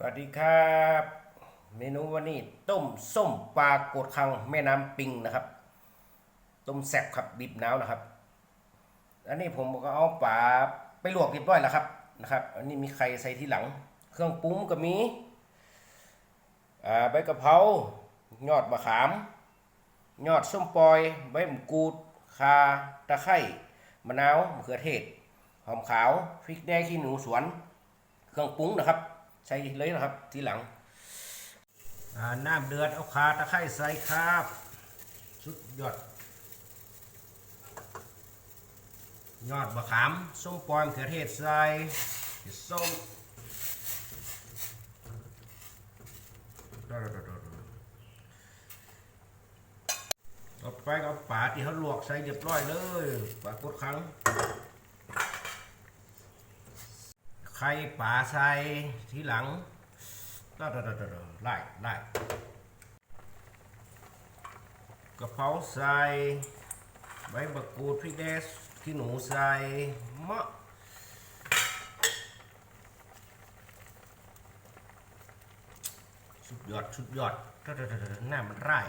สวัสดีครับ เมนูวันนี้ต้มส้มปลากดคังแม่น้ำปิงนะครับ ต้มแซ่บครับบีบน้าวนะครับ อันนี้ผมก็เอาปลาไปลวกเรียบร้อยแล้วครับนะครับ อันนี้มีไข่ใส่ที่หลัง เครื่องปรุงก็มีใบกะเพรายอดมะขาม ยอดส้มปล่อยใบมะกรูดข่าตะไคร้มะนาวมะเขือเทศหอมขาวพริกแดงขี้หนูสวน เครื่องปรุงนะครับ ใส่เลยนะครับ ทีหลังน้ำเดือดเอาขาตะไคร้ใส่ครับสุดยอดยอดมะขามส้มปลอยมะเขือเทศใส่ส้มต่อไปก็เอาปลาที่เขาลวกใส่เรียบร้อยเลยปลากดครั้ง ไข่ปลาใส่ทีหลังไล่ไล่ไล่กระเพราใส่ใบมะกรูดพริกแดงขี้หนูใส่มะสุดยอดสุดยอดหน้ามันไร่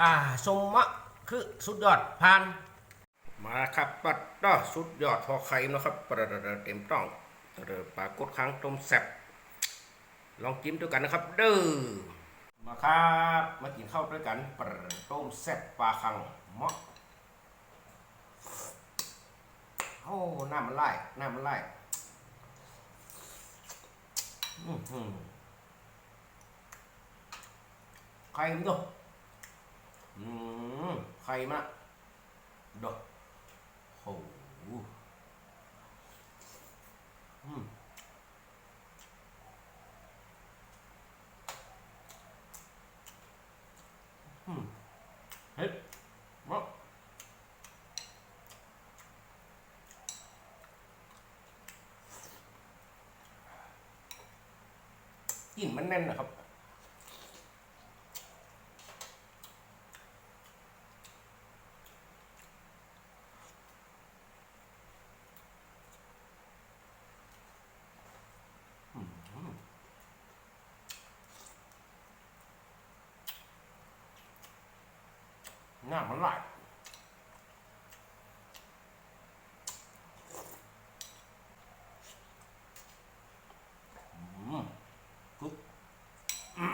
อ่าสมมะคือสุดยอดผ่าน มาครับปัดดอสุดยอดพอไข่นะครับประเดเต็มต้องเดปลากดค้างต้มแซ่บลองจิ้มด้วยกันนะครับ เด้อมาครับมากินข้าวด้วยกันประต้มแซ่บปลาคังเหมาะโอ้หน้ำมันไล่น้ำมันไล่อื้อหือไข่มันดูอืมไข่มาดู โหอืมอืมเฮ้ยมากินมันแน่นนะครับ หน้ามันไหลอืมกึ๊บอืม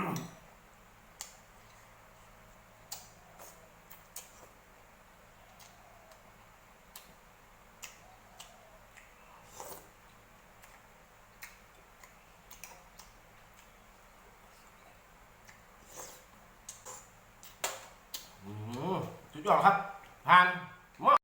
อืมสุด ยอดครับผ่าน